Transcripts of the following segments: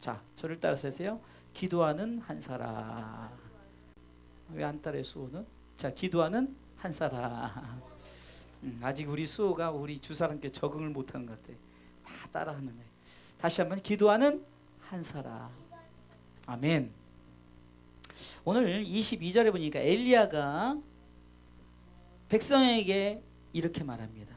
자, 저를 따라서 하세요. 기도하는 한 사람. 왜 안 따라해 수호는? 자, 기도하는 한 사람. 음, 아직 우리 수호가 우리 주 사람께 적응을 못하는 것 같아. 다 따라하는 거예요. 다시 한번 기도하는 한 사람. 아멘. 오늘 22절에 보니까 엘리야가 백성에게 이렇게 말합니다.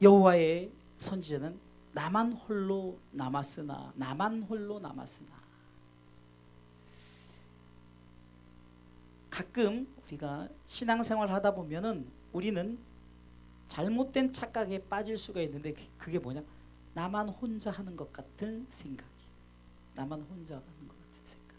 여호와의 선지자는 나만 홀로 남았으나 나만 홀로 남았으나 가끔 우리가 신앙생활 하다 보면은 우리는 잘못된 착각에 빠질 수가 있는데 그- 그게 뭐냐? 나만 혼자 하는 것 같은 생각이. 나만 혼자 하는 것 같은 생각.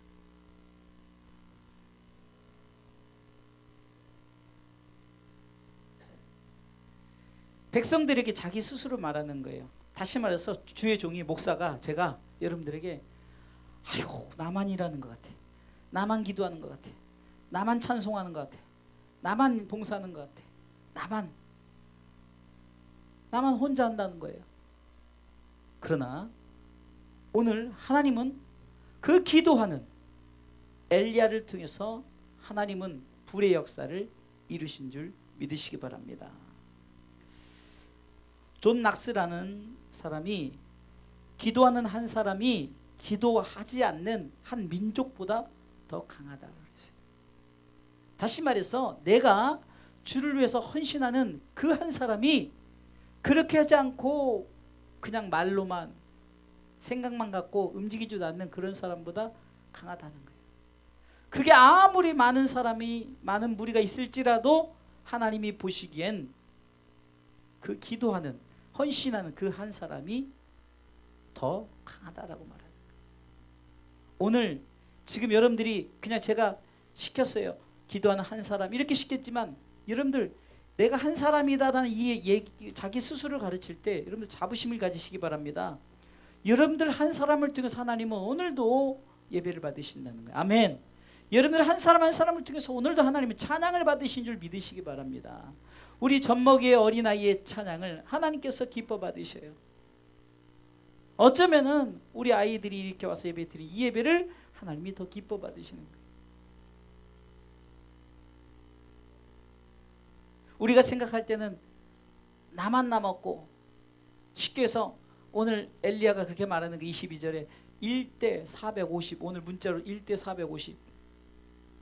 백성들에게 자기 스스로 말하는 거예요. 다시 말해서 주의 종이 목사가 제가 여러분들에게 아유 나만 일하는 것 같아. 나만 기도하는 것 같아. 나만 찬송하는 것 같아. 나만 봉사하는 것 같아. 나만 나만 혼자 한다는 거예요. 그러나 오늘 하나님은 그 기도하는 엘리야를 통해서 하나님은 불의 역사를 이루신 줄 믿으시기 바랍니다. 존 낙스라는 사람이 기도하는 한 사람이 기도하지 않는 한 민족보다 더 했어요. 다시 말해서 내가 주를 위해서 헌신하는 그 한 사람이 그렇게 하지 않고 그냥 말로만 생각만 갖고 움직이지도 않는 그런 사람보다 강하다는 거예요. 그게 아무리 많은 사람이 많은 무리가 있을지라도 하나님이 보시기엔 그 기도하는 헌신하는 그 한 사람이 더 강하다라고 거예요. 오늘 지금 여러분들이 그냥 제가 시켰어요. 기도하는 한 사람 이렇게 시켰지만 여러분들 내가 한 사람이다라는 이 얘기, 자기 스스로를 가르칠 때 여러분들 자부심을 가지시기 바랍니다. 여러분들 한 사람을 통해서 하나님은 오늘도 예배를 받으신다는 거예요. 아멘. 여러분들 한 사람 한 사람을 통해서 오늘도 하나님은 찬양을 받으신 줄 믿으시기 바랍니다. 우리 젖먹이의 어린아이의 찬양을 하나님께서 기뻐 받으셔요. 어쩌면은 우리 아이들이 이렇게 와서 예배 드린 이 예배를 하나님이 더 기뻐 받으시는 거예요. 우리가 생각할 때는 나만 남았고 쉽게 해서 오늘 엘리야가 그렇게 말하는 그 22절에 1대 450 오늘 문자로 1대 450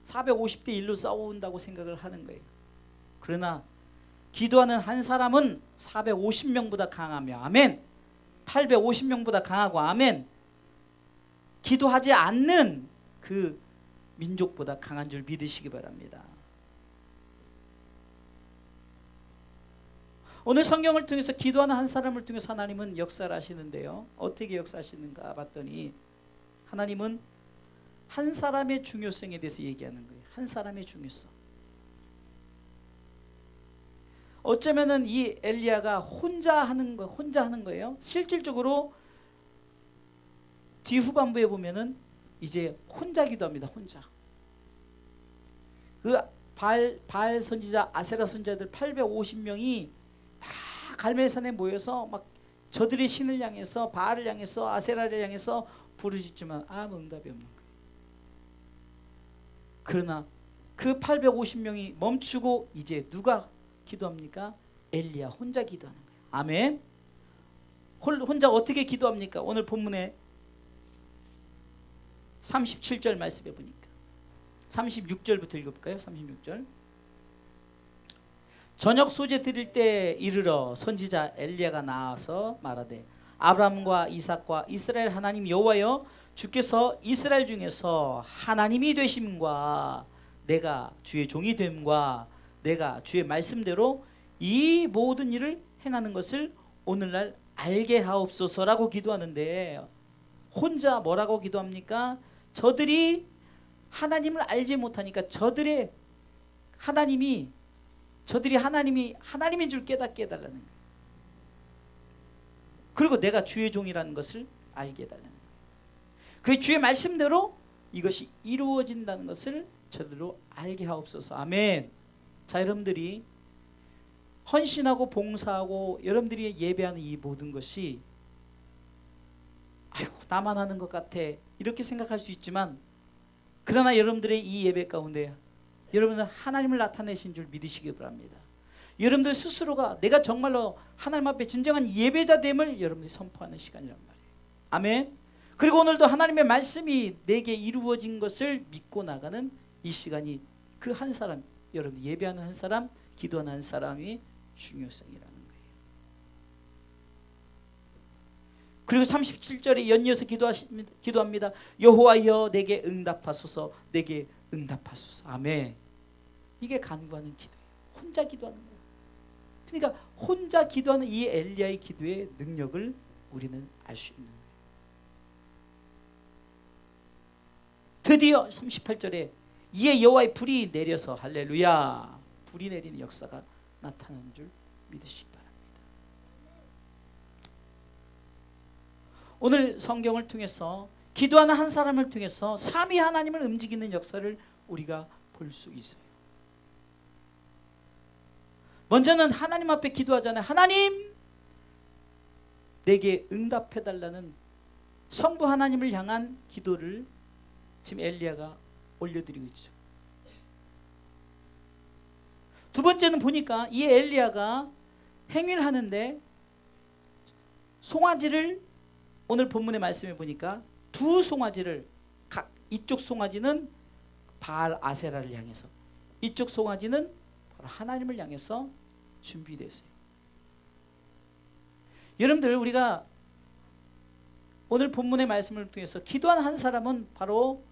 450대 1로 싸운다고 생각을 하는 거예요. 그러나 기도하는 한 사람은 450명보다 강하며 아멘. 850명보다 강하고 아멘. 기도하지 않는 그 민족보다 강한 줄 믿으시기 바랍니다. 오늘 성경을 통해서 기도하는 한 사람을 통해서 하나님은 역사를 하시는데요. 어떻게 역사하시는가 봤더니 하나님은 한 사람의 중요성에 대해서 얘기하는 거예요. 한 사람의 중요성. 어쩌면은 이 엘리야가 혼자 하는 거 혼자 하는 거예요. 실질적으로 뒤 후반부에 보면은 이제 혼자 기도합니다. 혼자. 그 발 발 선지자 아세라 선지자들 850명이 다 갈멜산에 모여서 막 저들의 신을 향해서 바알을 향해서 아세라를 향해서 부르짖지만 아무 응답이 없는 거예요. 그러나 그 850명이 멈추고 이제 누가 기도합니까? 엘리야 혼자 기도하는 거예요. 아멘. 홀- 혼자 어떻게 기도합니까? 오늘 본문에 37절 말씀해 보니까 36절부터 읽어볼까요? 36절. 저녁 소재 드릴 때 이르러 선지자 엘리야가 나와서 말하되 아브라함과 이삭과 이스라엘 하나님 여호와여 주께서 이스라엘 중에서 하나님이 되심과 내가 주의 종이 됨과 내가 주의 말씀대로 이 모든 일을 행하는 것을 오늘날 알게 하옵소서라고 기도하는데 혼자 뭐라고 기도합니까? 저들이 하나님을 알지 못하니까 저들의 하나님이 저들이 하나님이 하나님인 줄 깨닫게 해달라는 거예요. 그리고 내가 주의 종이라는 것을 알게 해달라는 거예요. 그 주의 말씀대로 이것이 이루어진다는 것을 저들로 알게 하옵소서. 아멘. 자, 여러분들이 헌신하고 봉사하고 여러분들이 예배하는 이 모든 것이 아유 나만 하는 것 같아 이렇게 생각할 수 있지만 그러나 여러분들의 이 예배 가운데 여러분은 하나님을 나타내신 줄 믿으시기 바랍니다. 여러분들 스스로가 내가 정말로 하나님 앞에 진정한 예배자됨을 여러분들이 선포하는 시간이란 말이에요. 아멘. 그리고 오늘도 하나님의 말씀이 내게 이루어진 것을 믿고 나가는 이 시간이 그 한 사람, 여러분 예배하는 한 사람, 기도하는 한 사람의 중요성이라는 거예요. 그리고 37절에 연이어서 기도하십니다. 기도합니다. 여호와여 내게 응답하소서. 내게 응답하소서. 아멘. 이게 간구하는 기도예요. 혼자 기도하는 거예요. 그러니까 혼자 기도하는 이 엘리야의 기도의 능력을 우리는 알 수 있는 거예요. 드디어 38절에 이에 여호와의 불이 내려서 할렐루야 불이 내리는 역사가 나타나는 줄 믿으시기 바랍니다. 오늘 성경을 통해서 기도하는 한 사람을 통해서 삼위 하나님을 움직이는 역사를 우리가 볼 수 있어요. 먼저는 하나님 앞에 기도하잖아요. 하나님 내게 응답해 달라는 성부 하나님을 향한 기도를 지금 엘리야가 올려드리고 있죠. 두 번째는 보니까 이 엘리야가 행위를 하는데 송아지를 오늘 본문의 말씀에 보니까 두 송아지를 각 이쪽 송아지는 바알 아세라를 향해서 이쪽 송아지는 하나님을 향해서 준비됐어요. 여러분들 우리가 오늘 본문의 말씀을 통해서 기도한 한 사람은 바로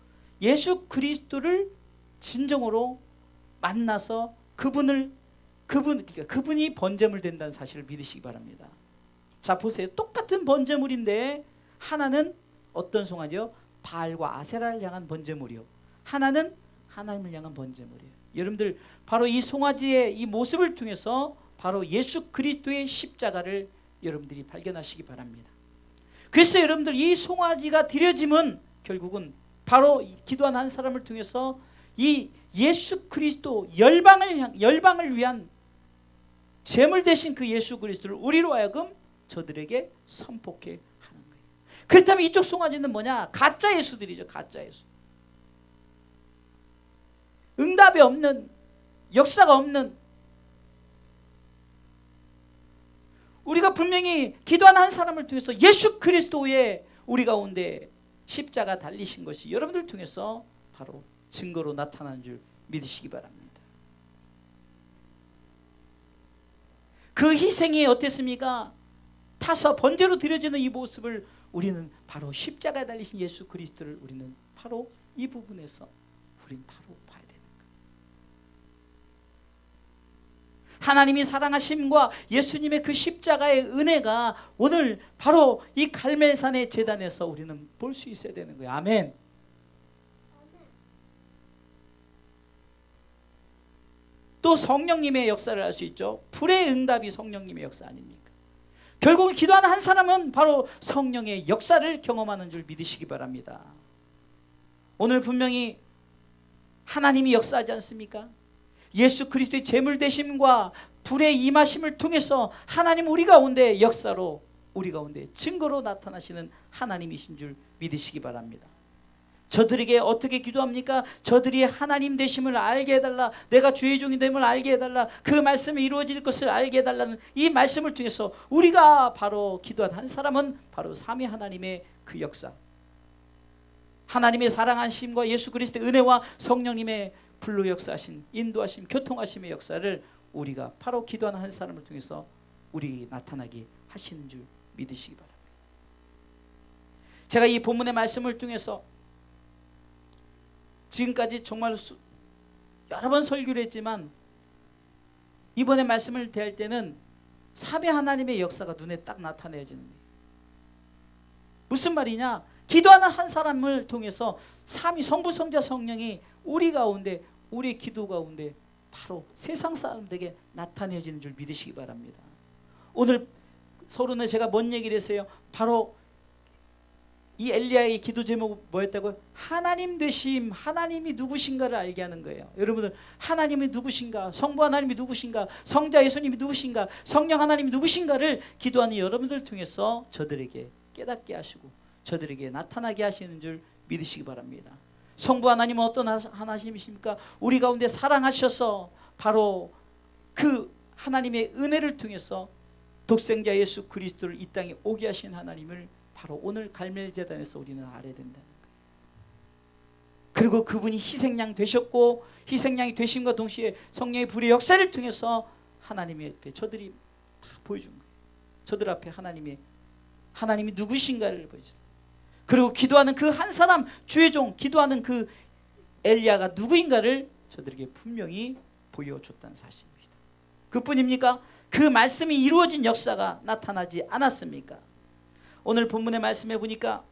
예수 그리스도를 진정으로 만나서 그분을 그분 그러니까 그분이 번제물 된다는 사실을 믿으시기 바랍니다. 자 보세요. 똑같은 번제물인데 하나는 어떤 송아지요? 바알과 아세라를 향한 번제물이요. 하나는 하나님을 향한 번제물이에요. 여러분들 바로 이 송아지의 이 모습을 통해서 바로 예수 그리스도의 십자가를 여러분들이 발견하시기 바랍니다. 그래서 여러분들 이 송아지가 드려짐은 결국은 바로 기도한 한 사람을 통해서 이 예수 그리스도 열방을 향 열방을 위한 제물 대신 그 예수 그리스도를 우리로 하여금 저들에게 선포케 하는 거예요. 그렇다면 이쪽 송아지는 뭐냐? 가짜 예수들이죠. 가짜 예수. 응답이 없는 역사가 없는 우리가 분명히 기도하는 한 사람을 통해서 예수 그리스도의 우리 가운데 십자가 달리신 것이 여러분들 통해서 바로 증거로 나타난 줄 믿으시기 바랍니다. 그 희생이 어땠습니까? 타서 번제로 드려지는 이 모습을 우리는 바로 십자가에 달리신 예수 그리스도를 우리는 바로 이 부분에서 우리는 바로 봐야 되는 거예요. 하나님이 사랑하심과 예수님의 그 십자가의 은혜가 오늘 바로 이 갈멜산의 재단에서 우리는 볼 수 있어야 되는 거예요. 아멘. 또 성령님의 역사를 알 수 있죠. 불의 응답이 성령님의 역사 아닙니까? 결국은 기도하는 한 사람은 바로 성령의 역사를 경험하는 줄 믿으시기 바랍니다. 오늘 분명히 하나님이 역사하지 않습니까? 예수 그리스도의 제물 되심과 불의 임하심을 통해서 하나님 우리 가운데 역사로 우리 가운데 증거로 나타나시는 하나님이신 줄 믿으시기 바랍니다. 저들에게 어떻게 기도합니까? 저들이 하나님 되심을 알게 해달라. 내가 주의 종이 됨을 알게 해달라. 그 말씀이 이루어질 것을 알게 해달라는 이 말씀을 통해서 우리가 바로 기도한 한 사람은 바로 삼위 하나님의 그 역사. 하나님의 사랑하심과 예수 그리스도의 은혜와 성령님의 불로 역사하신 인도하심, 교통하심의 역사를 우리가 바로 기도하는 한 사람을 통해서 우리 나타나게 하시는 줄 믿으시기 바랍니다. 제가 이 본문의 말씀을 통해서 지금까지 정말 수, 여러 번 설교를 했지만 이번에 말씀을 대할 때는 삼위 하나님의 역사가 눈에 딱 나타내지는 거예요. 무슨 말이냐? 기도하는 한 사람을 통해서 삼위 성부 성자 성령이 우리 가운데 우리 기도 가운데 바로 세상 사람들에게 나타내지는 줄 믿으시기 바랍니다. 오늘 서로는 제가 뭔 얘기를 했어요? 바로 이 엘리야의 기도 제목 뭐였다고요? 하나님 되심, 하나님이 누구신가를 알게 하는 거예요. 여러분들 하나님이 누구신가, 성부 하나님이 누구신가, 성자 예수님이 누구신가, 성령 하나님이 누구신가를 기도하는 여러분들 통해서 저들에게 깨닫게 하시고 저들에게 나타나게 하시는 줄 믿으시기 바랍니다. 성부 하나님은 어떤 하- 하나님이십니까? 우리 가운데 사랑하셔서 바로 그 하나님의 은혜를 통해서 독생자 예수 그리스도를 이 땅에 오게 하신 하나님을 바로 오늘 갈멜 제단에서 우리는 알아야 된다. 그리고 그분이 희생양 되셨고 희생양이 되심과 동시에 성령의 불의 역사를 통해서 하나님의 앞에 저들이 다 보여준 거예요. 저들 앞에 하나님의 하나님이 누구신가를 보여주세요. 그리고 기도하는 그 한 사람 주의 종 기도하는 그 엘리야가 누구인가를 저들에게 분명히 보여줬다는 사실입니다. 그뿐입니까? 그 말씀이 이루어진 역사가 나타나지 않았습니까? 오늘 본문의 말씀에 보니까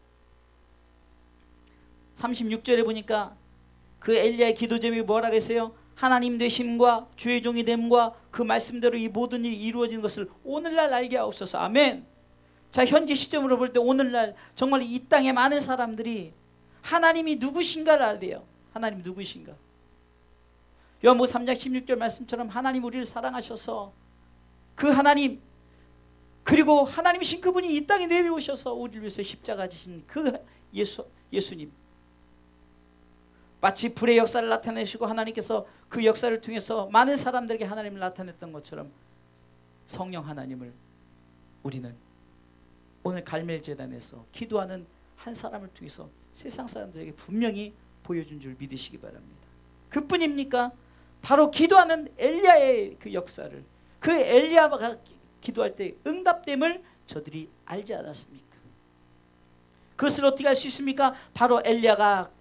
36절에 보니까 그 엘리야의 기도 제목이 뭐라고 했어요? 하나님 되심과 주의 종이 됨과 그 말씀대로 이 모든 일이 이루어진 것을 오늘날 알게 하옵소서. 아멘. 자, 현재 시점으로 볼 때 오늘날 정말 이 땅의 많은 사람들이 하나님이 누구신가를 알대요. 하나님 누구신가? 요한복 3장 16절 말씀처럼 하나님 우리를 사랑하셔서 그 하나님 그리고 하나님이신 그분이 이 땅에 내려오셔서 우리를 위해서 십자가 지신 그 예수 예수님 마치 불의 역사를 나타내시고 하나님께서 그 역사를 통해서 많은 사람들에게 하나님을 나타냈던 것처럼 성령 하나님을 우리는 오늘 갈멜 제단에서 기도하는 한 사람을 통해서 세상 사람들에게 분명히 보여준 줄 믿으시기 바랍니다. 그뿐입니까? 바로 기도하는 엘리야의 그 역사를 그 엘리야가 기- 기도할 때 응답됨을 저들이 알지 않았습니까? 그것을 어떻게 알 수 있습니까? 바로 엘리야가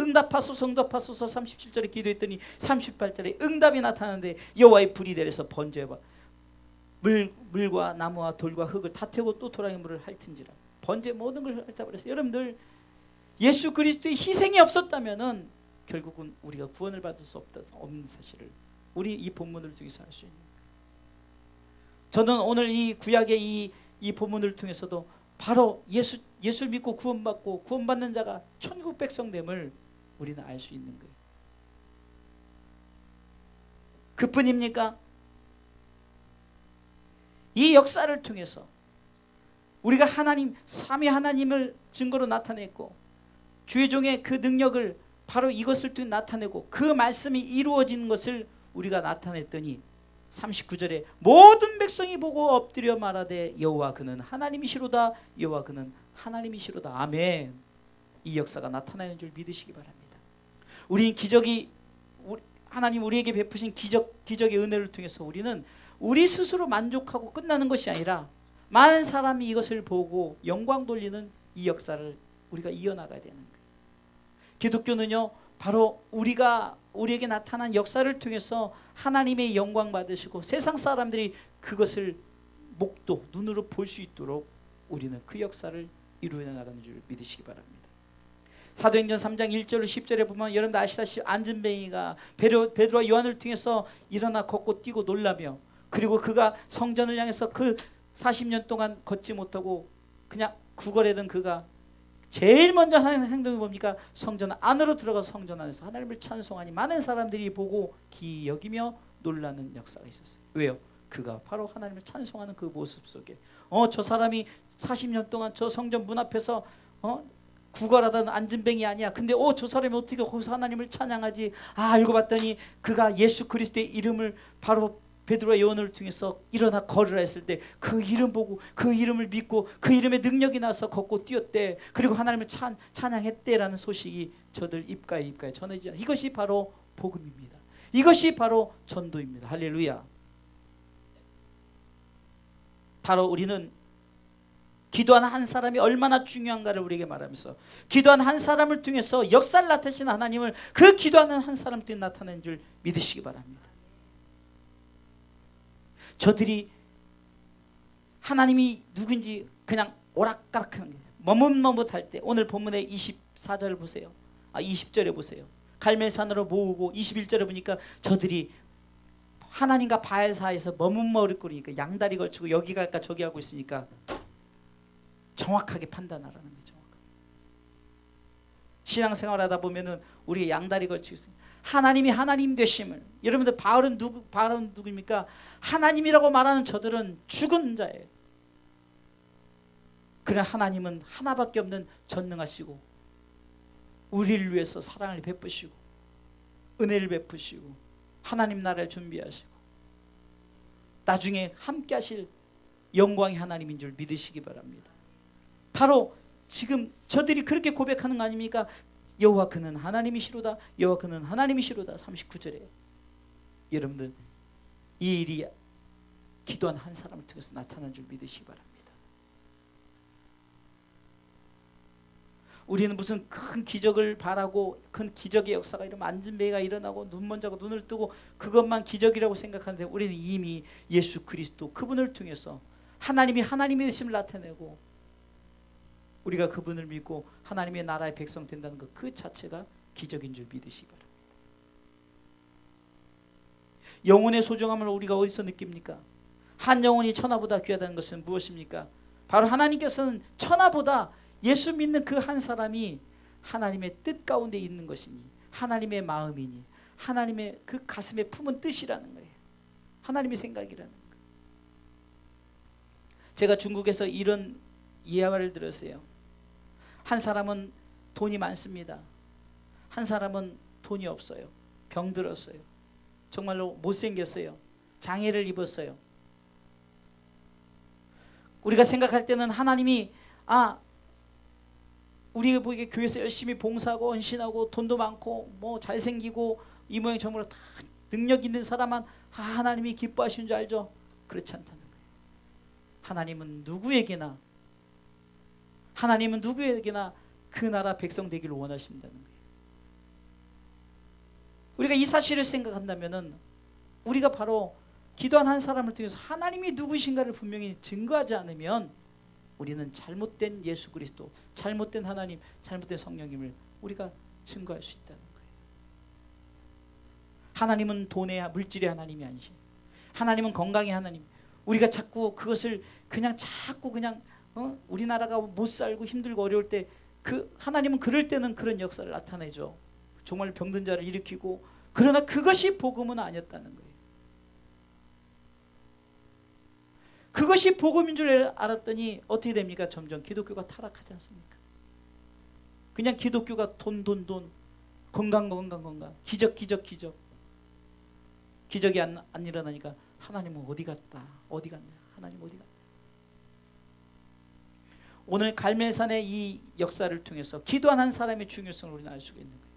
응답하소서 응답하소서 37절에 기도했더니 38절에 응답이 나타나는데 여호와의 불이 내려서 번제와 물, 물과 나무와 돌과 흙을 다 태우고 또 도랑의 물을 핥은지라 번제 모든 걸 핥아 버렸어요. 여러분들 예수 그리스도의 희생이 없었다면은 결국은 우리가 구원을 받을 수 없다 없는 사실을 우리 이 본문을 통해서 알 수 있는. 저는 오늘 이 구약의 이, 이 본문을 통해서도 바로 예수 예수를 믿고 구원받고 구원받는 자가 천국 백성됨을 우리는 알 수 있는 거예요. 그뿐입니까? 이 역사를 통해서 우리가 하나님 삼위 하나님을 증거로 나타냈고 주의 종의 그 능력을 바로 이것을 통해 나타내고 그 말씀이 이루어진 것을 우리가 나타냈더니 39절에 모든 백성이 보고 엎드려 말하되 여호와 그는 하나님이시로다 여호와 그는 하나님이시로다. 아멘. 이 역사가 나타나는 줄 믿으시기 바랍니다. 우리 기적이 하나님 우리에게 베푸신 기적 기적의 은혜를 통해서 우리는 우리 스스로 만족하고 끝나는 것이 아니라 많은 사람이 이것을 보고 영광 돌리는 이 역사를 우리가 이어나가야 되는 거예요. 기독교는요 바로 우리가 우리에게 나타난 역사를 통해서 하나님의 영광 받으시고 세상 사람들이 그것을 목도 눈으로 볼 수 있도록 우리는 그 역사를 이루어 나가는 줄 믿으시기 바랍니다. 사도행전 3장 1절로 10절에 보면 여러분들 아시다시피 안전뱅이가 베드로, 베드로와 요한을 통해서 일어나 걷고 뛰고 놀라며 그리고 그가 성전을 향해서 그 40년 동안 걷지 못하고 그냥 구걸하던 그가 제일 먼저 하는 행동이 뭡니까? 성전 안으로 들어가서 성전 안에서 하나님을 찬송하니 많은 사람들이 보고 기 여기며 놀라는 역사가 있었어요. 왜요? 그가 바로 하나님을 찬송하는 그 모습 속에 어 저 사람이 40년 동안 저 성전 문 앞에서 어 구걸하던 안진뱅이 아니야. 근데 어 저 사람이 어떻게 거기서 하나님을 찬양하지? 아 알고 봤더니 그가 예수 그리스도의 이름을 바로 베드로와 요한을 통해서 일어나 걸으라 했을 때 그 이름 보고 그 이름을 믿고 그 이름의 능력이 나서 걷고 뛰었대. 그리고 하나님을 찬, 찬양했대라는 소식이 저들 입가에 입가에 전해지자. 이것이 바로 복음입니다. 이것이 바로 전도입니다. 할렐루야. 바로 우리는 기도하는 한 사람이 얼마나 중요한가를 우리에게 말하면서 기도하는 한 사람을 통해서 역사를 나타내신 하나님을 그 기도하는 한 사람 때문에 나타낸 줄 믿으시기 바랍니다. 저들이 하나님이 누군지 그냥 오락가락하는 거예요. 머뭇머뭇할 때 오늘 본문의 24절 보세요. 아 20절에 보세요. 갈멜산으로 모으고 21절에 보니까 저들이 하나님과 바알 사이에서 머뭇머뭇거리니까 양다리 걸치고 여기 갈까 저기 하고 있으니까 정확하게 판단하라는. 정확하게. 신앙생활 하다 보면은 우리 양다리 걸치고 있어요. 하나님이 하나님 되심을 여러분들 바울은 누구 바울은 누구입니까? 하나님이라고 말하는 저들은 죽은 자예요. 그러나 하나님은 하나밖에 없는 전능하시고 우리를 위해서 사랑을 베푸시고 은혜를 베푸시고 하나님 나라를 준비하시고 나중에 함께 하실 영광의 하나님인 줄 믿으시기 바랍니다. 바로 지금 저들이 그렇게 고백하는 거 아닙니까? 여호와 그는 하나님이시로다. 여호와 그는 하나님이시로다. 39절에 여러분들 이 일이 기도한 한 사람을 통해서 나타난 줄 믿으시기 바랍니다. 우리는 무슨 큰 기적을 바라고 큰 기적의 역사가 이러면 안진배가 일어나고 눈먼 자고 눈을 뜨고 그것만 기적이라고 생각하는데 우리는 이미 예수 그리스도 그분을 통해서 하나님이 하나님의 되심을 나타내고 우리가 그분을 믿고 하나님의 나라의 백성 된다는 것 그 자체가 기적인 줄 믿으시기 바랍니다. 영혼의 소중함을 우리가 어디서 느낍니까? 한 영혼이 천하보다 귀하다는 것은 무엇입니까? 바로 하나님께서는 천하보다 예수 믿는 그 한 사람이 하나님의 뜻 가운데 있는 것이니 하나님의 마음이니 하나님의 그 가슴에 품은 뜻이라는 거예요. 하나님의 생각이라는 거예요. 제가 중국에서 이런 이야기를 들었어요. 한 사람은 돈이 많습니다. 한 사람은 돈이 없어요. 병들었어요. 정말로 못생겼어요. 장애를 입었어요. 우리가 생각할 때는 하나님이 아 우리가 보기에 교회에서 열심히 봉사하고 헌신하고 돈도 많고 뭐 잘생기고 이 모양 저 모양 다 능력 있는 사람만 아, 하나님이 기뻐하시는 줄 알죠? 그렇지 않다는 거예요. 하나님은 누구에게나 하나님은 누구에게나 그 나라 백성 되기를 원하신다는 거예요. 우리가 이 사실을 생각한다면은 우리가 바로 기도한 한 사람을 통해서 하나님이 누구신가를 분명히 증거하지 않으면 우리는 잘못된 예수 그리스도, 잘못된 하나님, 잘못된 성령님을 우리가 증거할 수 있다는 거예요. 하나님은 돈의 물질의 하나님이 아니시. 하나님은 건강의 하나님. 우리가 자꾸 그것을 그냥 자꾸 그냥 어? 우리나라가 못 살고 힘들고 어려울 때 그 하나님은 그럴 때는 그런 역사를 나타내죠. 정말 병든 자를 일으키고 그러나 그것이 복음은 아니었다는 거예요. 그것이 복음인 줄 알았더니 어떻게 됩니까? 점점 기독교가 타락하지 않습니까? 그냥 기독교가 돈 돈 돈 건강 건강 건강 기적 기적 기적 기적이 안, 안 일어나니까 하나님은 어디 갔다 어디 갔냐 하나님 어디 갔냐 오늘 갈멜산의 이 역사를 통해서 기도한 한 사람의 중요성을 우리는 알 수가 있는 거예요.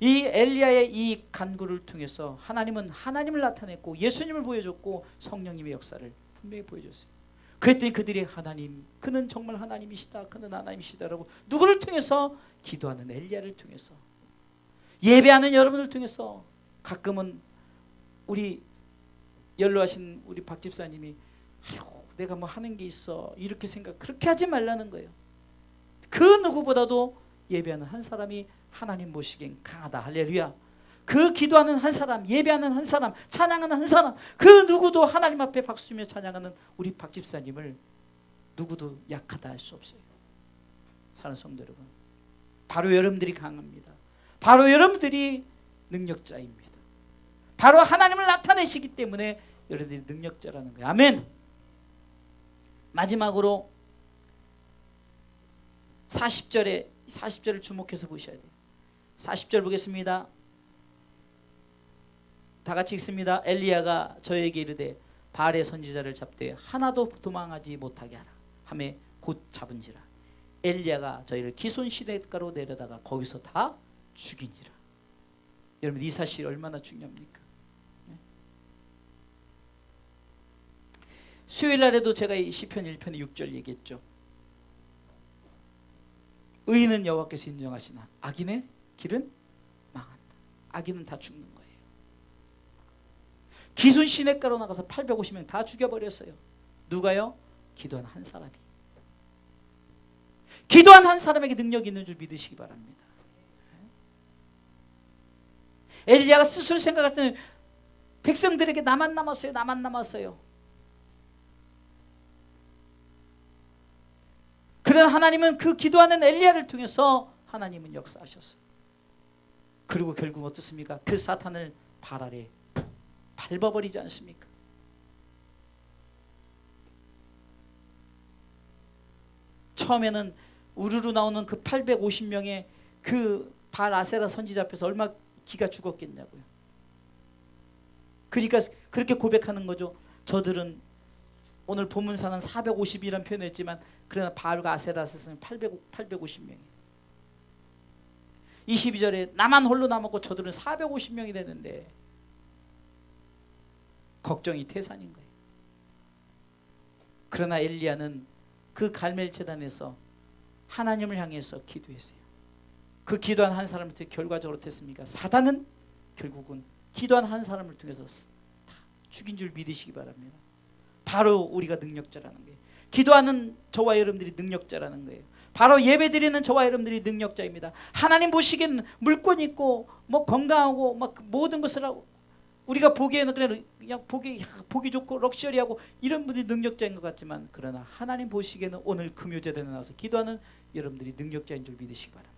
이 엘리야의 이 간구를 통해서 하나님은 하나님을 나타냈고 예수님을 보여줬고 성령님의 역사를 분명히 보여줬어요. 그랬더니 그들이 하나님, 그는 정말 하나님이시다, 그는 하나님이시다라고 누구를 통해서 기도하는 엘리야를 통해서 예배하는 여러분을 통해서 가끔은 우리 연로하신 우리 박 집사님이 아유 내가 뭐 하는 게 있어 이렇게 생각 그렇게 하지 말라는 거예요. 그 누구보다도 예배하는 한 사람이 하나님 보시기엔 강하다 할렐루야. 그 기도하는 한 사람, 예배하는 한 사람, 찬양하는 한 사람, 그 누구도 하나님 앞에 박수며 찬양하는 우리 박 집사님을 누구도 약하다 할 수 없어요. 사는 성도 여러분, 바로 여러분들이 강합니다. 바로 여러분들이 능력자입니다. 바로 하나님을 나타내시기 때문에 여러분들이 능력자라는 거예요. 아멘. 마지막으로 40절에 40절을 주목해서 보셔야 돼요. 40절 보겠습니다. 다 같이 읽습니다. 엘리야가 저에게 이르되 바알의 선지자를 잡되 하나도 도망하지 못하게 하라. 함에 곧 잡은지라. 엘리야가 저희를 기손 시냇가로 내려다가 거기서 다 죽이니라. 여러분 이 사실 얼마나 중요합니까? 네? 수요일 날에도 제가 이 시편 1편의 6절 얘기했죠. 의인은 여호와께서 인정하시나 악인의 길은 망한다. 악인은 다 죽는 거예요. 기순 시냇가로 나가서 850명 다 죽여버렸어요. 누가요? 기도한 한 사람이. 기도한 한 사람에게 능력이 있는 줄 믿으시기 바랍니다. 엘리야가 스스로 생각할 때는 백성들에게 나만 남았어요. 나만 남았어요. 그러나 하나님은 그 기도하는 엘리야를 통해서 하나님은 역사하셨어요. 그리고 결국 어떻습니까? 그 사탄을 발 아래 밟아버리지 않습니까? 처음에는 우르르 나오는 그 850명의 그 발 아세라 선지자 앞에서 얼마 기가 죽었겠냐고요. 그러니까 그렇게 고백하는 거죠. 저들은 오늘 본문상은 450이라는 표현했지만 그러나 바알과 아세라스는 800 850명이. 22절에 나만 홀로 남았고 저들은 450명이 되는데 걱정이 태산인 거예요. 그러나 엘리야는 그 갈멜 재단에서 하나님을 향해서 기도했어요. 그 기도한 한 사람을 통해 결과적으로 됐습니까? 사단은 결국은 기도한 한 사람을 통해서 다 죽인 줄 믿으시기 바랍니다. 바로 우리가 능력자라는 거예요. 기도하는 저와 여러분들이 능력자라는 거예요. 바로 예배 드리는 저와 여러분들이 능력자입니다. 하나님 보시기에는 물권 있고 뭐 건강하고 막 모든 것을 우리가 보기에는 그냥 보기 야, 보기 좋고 럭셔리하고 이런 분들이 능력자인 것 같지만 그러나 하나님 보시기에는 오늘 금요 제단에 나와서 기도하는 여러분들이 능력자인 줄 믿으시기 바랍니다.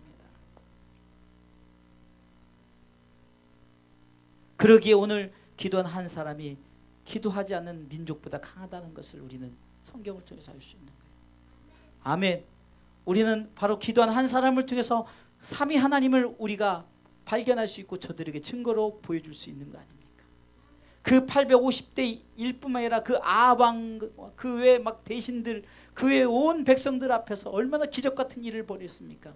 그러기에 오늘 기도한 한 사람이 기도하지 않는 민족보다 강하다는 것을 우리는 성경을 통해서 알 수 있는 거예요. 아멘. 우리는 바로 기도한 한 사람을 통해서 삼위 하나님을 우리가 발견할 수 있고 저들에게 증거로 보여줄 수 있는 거 아닙니까? 그 850대 일뿐만 아니라 그 아방 그외 막 대신들 그 외 온 백성들 앞에서 얼마나 기적 같은 일을 벌였습니까?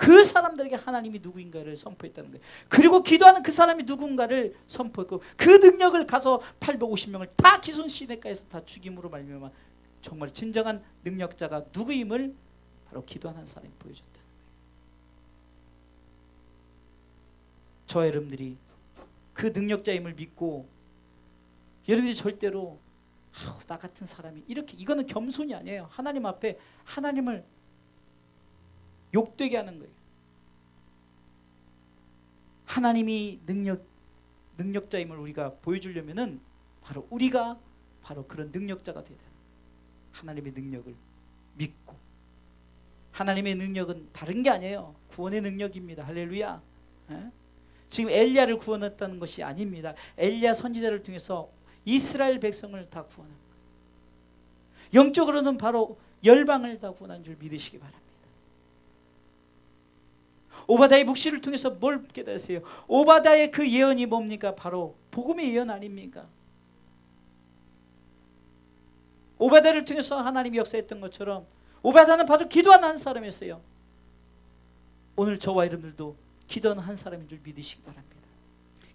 그 사람들에게 하나님이 누구인가를 선포했다는 거예요. 그리고 기도하는 그 사람이 누군가를 선포했고 그 능력을 가서 850명을 다 기손 시내가에서 다 죽임으로 말미암아 정말 진정한 능력자가 누구임을 바로 기도하는 사람이 보여줬다는 거예요. 저 여러분들이 그 능력자임을 믿고 여러분이 절대로 아우, 나 같은 사람이 이렇게 이거는 겸손이 아니에요. 하나님 앞에 하나님을 욕되게 하는 거예요. 하나님이 능력 능력자임을 우리가 보여주려면은 바로 우리가 바로 그런 능력자가 되다. 하나님의 능력을 믿고 하나님의 능력은 다른 게 아니에요. 구원의 능력입니다. 할렐루야. 에? 지금 엘리야를 구원했다는 것이 아닙니다. 엘리야 선지자를 통해서 이스라엘 백성을 다 거예요. 영적으로는 바로 열방을 다 구원한 줄 믿으시기 바랍니다. 오바다의 묵시를 통해서 뭘 깨달으세요? 오바다의 그 예언이 뭡니까? 바로 복음의 예언 아닙니까? 오바다를 통해서 하나님이 역사했던 것처럼 오바다는 바로 기도하는 한 사람이었어요. 오늘 저와 여러분들도 기도하는 한 사람인 줄 믿으시기 바랍니다.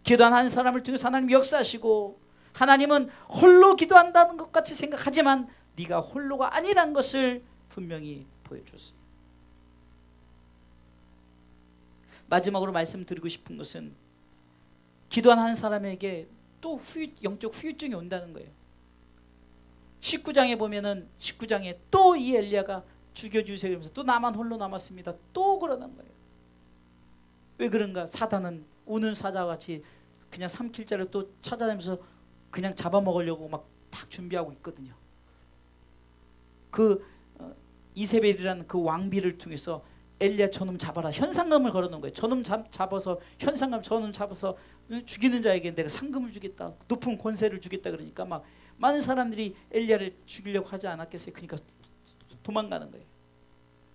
기도하는 한 사람을 통해서 하나님 역사하시고 하나님은 홀로 기도한다는 것 같이 생각하지만 네가 홀로가 아니란 것을 분명히 보여줬어요. 마지막으로 말씀드리고 싶은 것은 기도한 한 사람에게 또 후유, 영적 후유증이 온다는 거예요. 19장에 보면은 19장에 또 이 엘리야가 죽여주세요 그러면서 또 나만 홀로 남았습니다. 또 그러는 거예요. 왜 그런가? 사단은 우는 사자같이 그냥 삼킬 자를 또 찾아다니면서 그냥 잡아먹으려고 막 탁 준비하고 있거든요. 그 어, 이세벨이라는 그 왕비를 통해서 엘리야 저놈 잡아라 현상금을 걸어놓은 거예요. 저놈 잡, 잡아서 현상금 저놈 잡아서 죽이는 자에게 내가 상금을 주겠다, 높은 권세를 주겠다 그러니까 막 많은 사람들이 엘리야를 죽이려고 하지 않았겠어요. 그러니까 도망가는 거예요.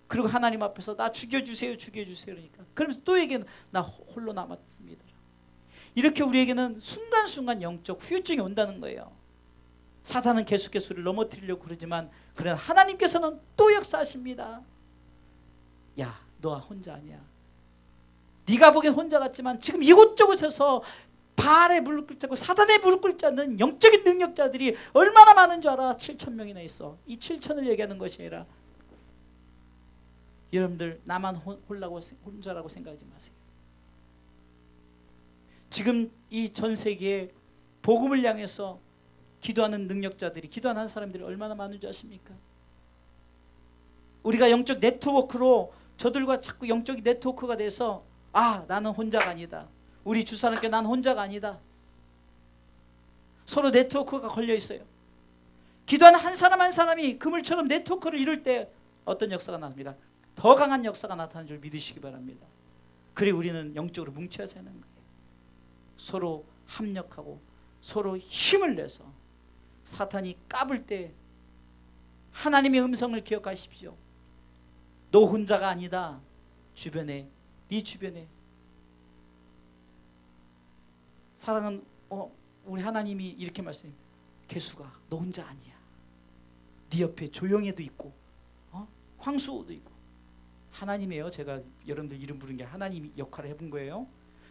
그리고 하나님 앞에서 나 죽여주세요, 죽여주세요 그러니까 그러면서 또 얘기는 나 홀로 남았습니다. 이렇게 우리에게는 순간순간 영적 후유증이 온다는 거예요. 사단은 계속해서 우리를 넘어뜨리려고 그러지만 그러나 하나님께서는 또 역사하십니다. 야, 너 혼자 아니야. 네가 보기엔 혼자 같지만 지금 이곳저곳에서 바알의 무릎 꿇지 않고 사단의 무릎 꿇지 않는 영적인 능력자들이 얼마나 많은 줄 알아? 7천 명이나 있어. 이 7천을 얘기하는 것이 아니라 여러분들 나만 홀라고 혼자라고 생각하지 마세요. 지금 이 전 세계에 복음을 향해서 기도하는 능력자들이 기도하는 사람들이 얼마나 많은 줄 아십니까? 우리가 영적 네트워크로 저들과 자꾸 영적 네트워크가 돼서 아 나는 혼자가 아니다. 우리 주사람께 난 혼자가 아니다. 서로 네트워크가 걸려 있어요. 기도하는 한 사람 한 사람이 그물처럼 네트워크를 이룰 때 어떤 역사가 나옵니다. 더 강한 역사가 나타나는 줄 믿으시기 바랍니다. 그래 우리는 영적으로 뭉쳐야 사는 거예요. 서로 합력하고 서로 힘을 내서 사탄이 까불 때 하나님의 음성을 기억하십시오. 너 혼자가 아니다. 주변에 네 주변에 사랑은 어, 우리 하나님이 이렇게 말씀해. 개수가 너 혼자 아니야. 네 옆에 조영애도 있고, 어? 황수호도 있고. 하나님이에요. 제가 여러분들 이름 부른 게 하나님이 역할을 해본 거예요.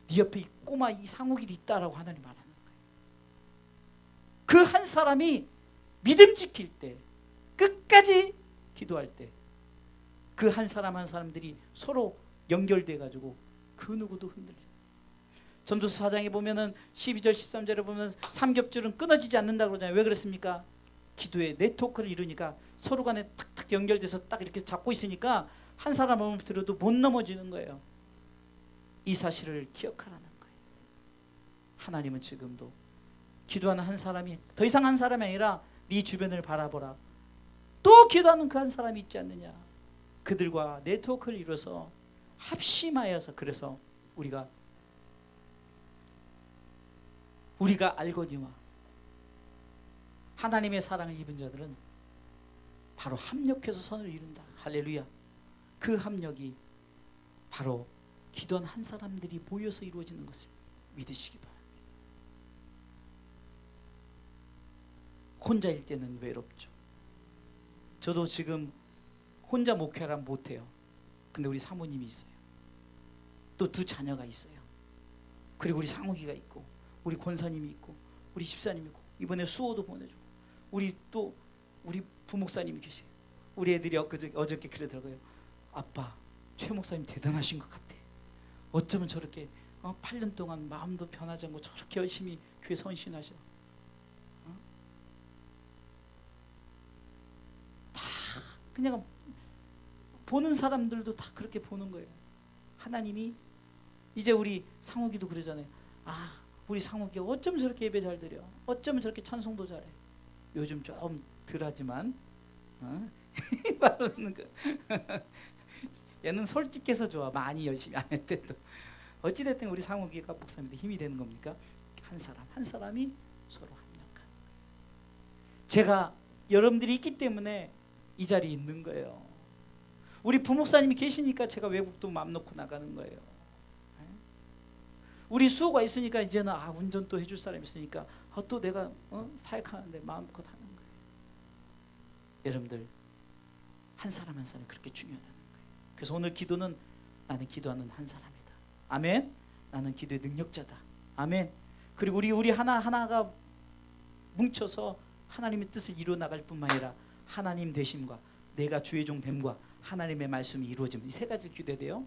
네 옆에 이 꼬마 이 상욱이 있다라고 하나님 말하는 거예요. 그 한 사람이 믿음 지킬 때, 끝까지 기도할 때, 그 한 사람 한 사람들이 서로 연결돼 가지고 그 누구도 흔들려. 전도서 4장에 보면은 12절 13절에 보면 삼겹줄은 끊어지지 않는다 그러잖아요. 왜 그렇습니까? 기도의 네트워크를 이루니까 서로 간에 탁탁 연결돼서 딱 이렇게 잡고 있으니까 한 사람 을 들어도 못 넘어지는 거예요. 이 사실을 기억하라는 거예요. 하나님은 지금도 기도하는 한 사람이 더 이상 한 사람이 아니라 네 주변을 바라보라. 또 기도하는 그 한 사람이 있지 않느냐. 그들과 네트워크를 이뤄서 합심하여서 그래서 우리가 우리가 알거니와 하나님의 사랑을 입은 자들은 바로 합력해서 선을 이룬다. 할렐루야. 그 합력이 바로 기도한 한 사람들이 모여서 이루어지는 것을 믿으시기 바랍니다. 혼자일 때는 외롭죠. 저도 지금 혼자 목회란 못해요. 근데 우리 사모님이 있어요. 또 두 자녀가 있어요. 그리고 우리 상욱이가 있고 우리 권사님이 있고 우리 집사님이 있고 이번에 수호도 보내주고 우리 또 우리 부목사님이 계세요. 우리 애들이 엊그저, 어저께 그러더라고요. 아빠 최 목사님 대단하신 것 같아. 어쩌면 저렇게 어, 8년 동안 마음도 변하지 않고 저렇게 열심히 교회 선신하셔. 어? 다 그냥 보는 사람들도 다 그렇게 보는 거예요. 하나님이 이제 우리 상욱이도 그러잖아요. 아 우리 상욱이 어쩜 저렇게 예배 잘 드려? 어쩜 저렇게 찬송도 잘해? 요즘 좀 덜하지만 어? 말하는 거. 얘는 솔직해서 좋아. 많이 열심히 안 했대도. 어찌 됐든 우리 상욱이가 목사님도 힘이 되는 겁니까? 한 사람 한 사람이 서로 합력하는. 제가 여러분들이 있기 때문에 이 자리에 있는 거예요. 우리 부목사님이 계시니까 제가 외국도 맘 놓고 나가는 거예요. 예? 우리 수호가 있으니까 이제는 아 운전 또 해줄 사람 있으니까 아, 또 내가 어? 사역하는데 마음껏 하는 거예요. 여러분들 한 사람 한 사람 그렇게 중요하다는 거예요. 그래서 오늘 기도는 나는 기도하는 한 사람이다. 아멘. 나는 기도의 능력자다. 아멘. 그리고 우리 우리 하나 하나가 뭉쳐서 하나님의 뜻을 이루어 나갈 뿐만 아니라 하나님 되심과 내가 주의 종 됨과 하나님의 말씀이 이루어짐 이세 가지를 기도해야 돼요.